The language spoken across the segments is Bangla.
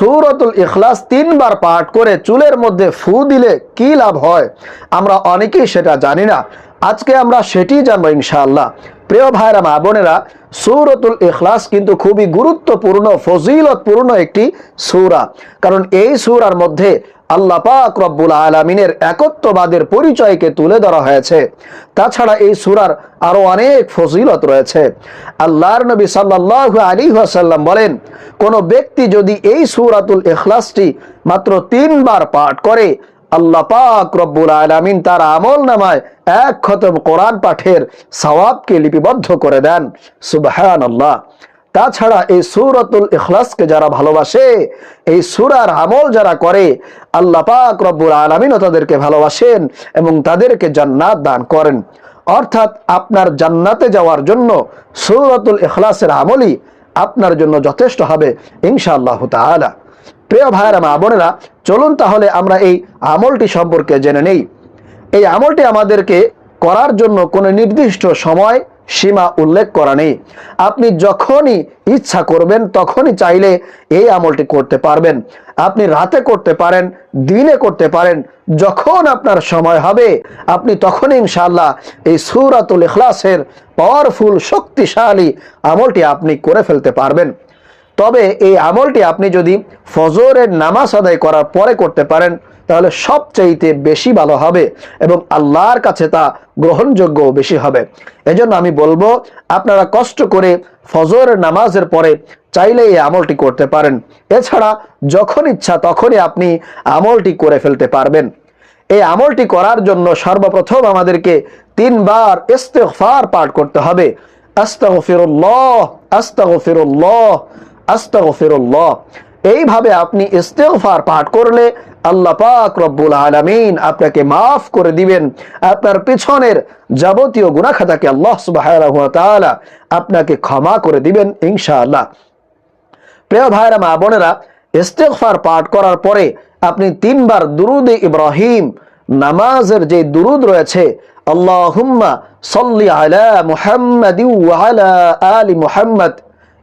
সূরাতুল ইখলাস তিনবার পাঠ করে চুলের মধ্যে ফু দিলে কি লাভ হয়? আমরা অনেকেই সেটা জানি না। আজকে আমরা সেটি জানব ইনশাআল্লাহ। প্রিয় ভাইরা, মা বোনেরা, সৌরতুল ইখলাস কিন্তু খুবই গুরুত্বপূর্ণ, ফজিলতপূর্ণ একটি সৌরা। কারণ এই সূরার মধ্যে আল্লাহ পাক রব্বুল আলমিনের একত্ববাদের পরিচয়কে তুলে ধরা হয়েছে। তাছাড়া এই সুরার আরও অনেক ফজিলত রয়েছে। আল্লাহর নবী সাল্লাহ আলী আসাল্লাম বলেন, কোন ব্যক্তি যদি এই সুরাতুল এখলাসটি মাত্র তিনবার পাঠ করে, আল্লাহ পাক রব্বুল আলমিন তার আমল নামায় এক খতম কোরআন পাঠের সওয়াবকে লিপিবদ্ধ করে দেন। সুবহান আল্লাহ তাছাড়া এই সুরতুল ইখলাসকে যারা ভালোবাসে, এই সুরার আমল যারা করে, আল্লাহ পাক রব্বুল আলমিনও তাদেরকে ভালোবাসেন এবং তাদেরকে জান্নাত দান করেন। অর্থাৎ আপনার জান্নাতে যাওয়ার জন্য সুরতুল ইখলাসের আমলই আপনার জন্য যথেষ্ট হবে, ইনশাআল্লাহ তাআলা। প্রিয় ভাইয়েরা, মা বোনেরা, চলুন তাহলে আমরা এই আমলটি সম্পর্কে জেনে নেই। এই আমলটি আমাদেরকে করার জন্য কোনো নির্দিষ্ট সময় সীমা উল্লেখ করা নেই। আপনি যখনই ইচ্ছা করবেন, তখনই চাইলে এই আমলটি করতে পারবেন। আপনি রাতে করতে পারেন, দিনে করতে পারেন, যখন আপনার সময় হবে, আপনি তখনই ইনশাল্লাহ এই সুরাতুল ইখলাসের পাওয়ারফুল শক্তিশালী আমলটি আপনি করে ফেলতে পারবেন। তবে এই আমলটি আপনি যদি ফজরের নামাজ আদায় করার পরে করতে পারেন, তাহলে সবচাইতে বেশি ভালো হবে এবং আল্লাহর কাছে তা গ্রহণযোগ্য বেশি হবে। এজন্য আমি বলব, আপনারা কষ্ট করে ফজরের নামাজের পরে চাইলে এই আমলটি করতে পারেন। এছাড়া যখন ইচ্ছা তখনই আপনি আমলটি করে ফেলতে পারবেন। এই আমলটি করার জন্য সর্বপ্রথম আমাদেরকে তিনবার ইস্তেগফার পাঠ করতে হবে। আস্তাগফিরুল্লাহ আস্তাগফিরুল্লাহ আস্তাগফিরুল্লাহ। এইভাবে আপনি ইস্তেগফার পাঠ করলে আল্লাহ পাক রব্বুল আলামিন আপনাকে মাফ করে দিবেন। আপনার পিছনের যাবতীয় গুনাহ-খাতাকে আল্লাহ তাআলা আপনাকে ক্ষমা করে দিবেন ইনশাআল্লাহ। প্রিয় ভাইরা, মা বোনেরা, ইস্তেগফার পাঠ করার পরে আপনি তিনবার দুরুদে ইব্রাহিম নামাজের যে দুরুদ রয়েছে, আল্লাহুম্মা সাল্লি আলা মুহাম্মাদি ওয়া আলা আলি মুহাম্মদ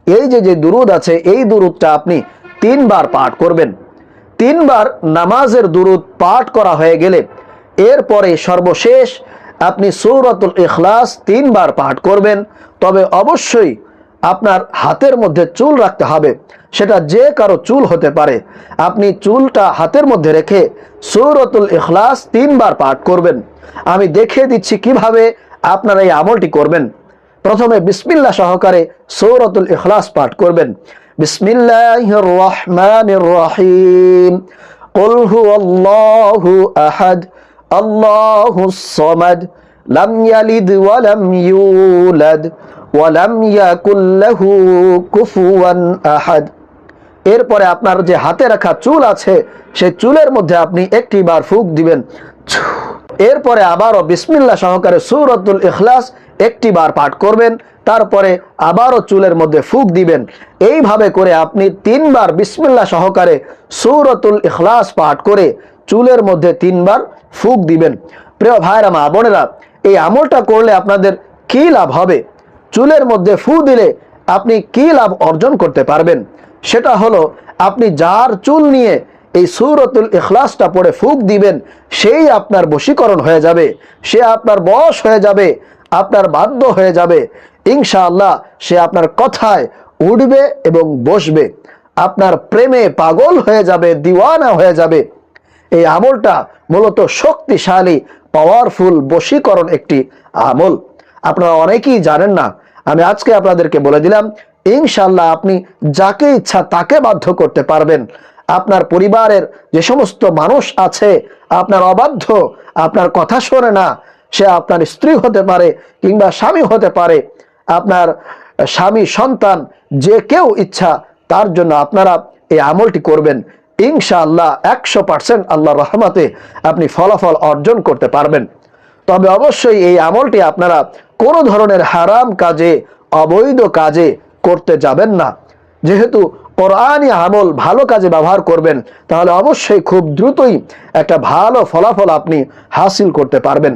এই যে যে দুরুদ আছে, এই দুরুদটা আপনি তিনবার পাঠ করবেন। তিনবার নামাজের দুরুদ পাঠ করা হয়ে গেলে এরপরে সর্বশেষ আপনি সৌরতুল ইখলাস তিনবার পাঠ করবেন। তবে অবশ্যই আপনার হাতের মধ্যে চুল রাখতে হবে। সেটা যে কারও চুল হতে পারে, আপনি চুলটা হাতের মধ্যে রেখে সৌরতুল ইখলাস তিনবার পাঠ করবেন। আমি দেখিয়ে দিচ্ছি কীভাবে আপনারা এই আমলটি করবেন। প্রথমে বিসমিল্লা সহকারে সৌরতুল ইখলাস পাঠ করবেন বিসমিল্লাহির রহমানির রহিম قل هو الله أحد الله الصمد لم يلد ولم يولد ولم يكن له كفوا أحد এরপরে আপনার যে হাতে রাখা চুল আছে সেই চুলের মধ্যে আপনি একটি বার ফুক দিবেন এরপরে আবারও বিসমিল্লা সহকারে সুরতুল ইখলাস একটি বার পাঠ করবেন, তারপরে আবারও চুলের মধ্যে ফুক দিবেন। এইভাবে করে আপনি তিনবার বিসমিল্লা সহকারে সুরতুল ইখলাস পাঠ করে চুলের মধ্যে তিনবার ফুক দিবেন। প্রিয় ভাইরা মা বোনেরা, এই আমলটা করলে আপনাদের কি লাভ হবে? চুলের মধ্যে ফু দিলে আপনি কি লাভ অর্জন করতে পারবেন? সেটা হলো, আপনি যার চুল নিয়ে এই সুরতুল ইখলাসটা পড়ে ফুক দিবেন, সেই আপনার বশীকরণ হয়ে যাবে, সে আপনার বশ হয়ে যাবে, আপনার বাধ্য হয়ে যাবে, ইনশাআল্লাহ সে আপনার কথায় উঠবে এবং বসবে, আপনার প্রেমে পাগল হয়ে যাবে, দিওয়ানা হয়ে যাবে। এই আমলটা মূলত শক্তিশালী পাওয়ারফুল বশীকরণ একটি আমল। আপনারা অনেকেই জানেন না, আমি আজকে আপনাদেরকে বলে দিলাম ইনশাল্লাহ আপনি যাকে ইচ্ছা তাকে বাধ্য করতে পারবেন। আপনার পরিবারের যে সমস্ত মানুষ আছে, আপনার অবাধ্য, আপনার কথা শোনে না, সে আপনার স্ত্রী হতে পারে কিংবা স্বামী হতে পারে, আপনার স্বামী, সন্তান, যে কেউ ইচ্ছা, তার জন্য আপনারা এই আমলটি করবেন। ইনশাআল্লাহ একশো পার্সেন্ট আল্লাহ রহমাতে আপনি ফলাফল অর্জন করতে পারবেন। তবে অবশ্যই এই আমলটি আপনারা কোনো ধরনের হারাম কাজে, অবৈধ কাজে করতে যাবেন না। যেহেতু কোরআনই আমল ভালো কাজে ব্যবহার করবেন, তাহলে অবশ্যই খুব দ্রুতই একটা ভালো ফলাফল আপনি হাসিল করতে পারবেন।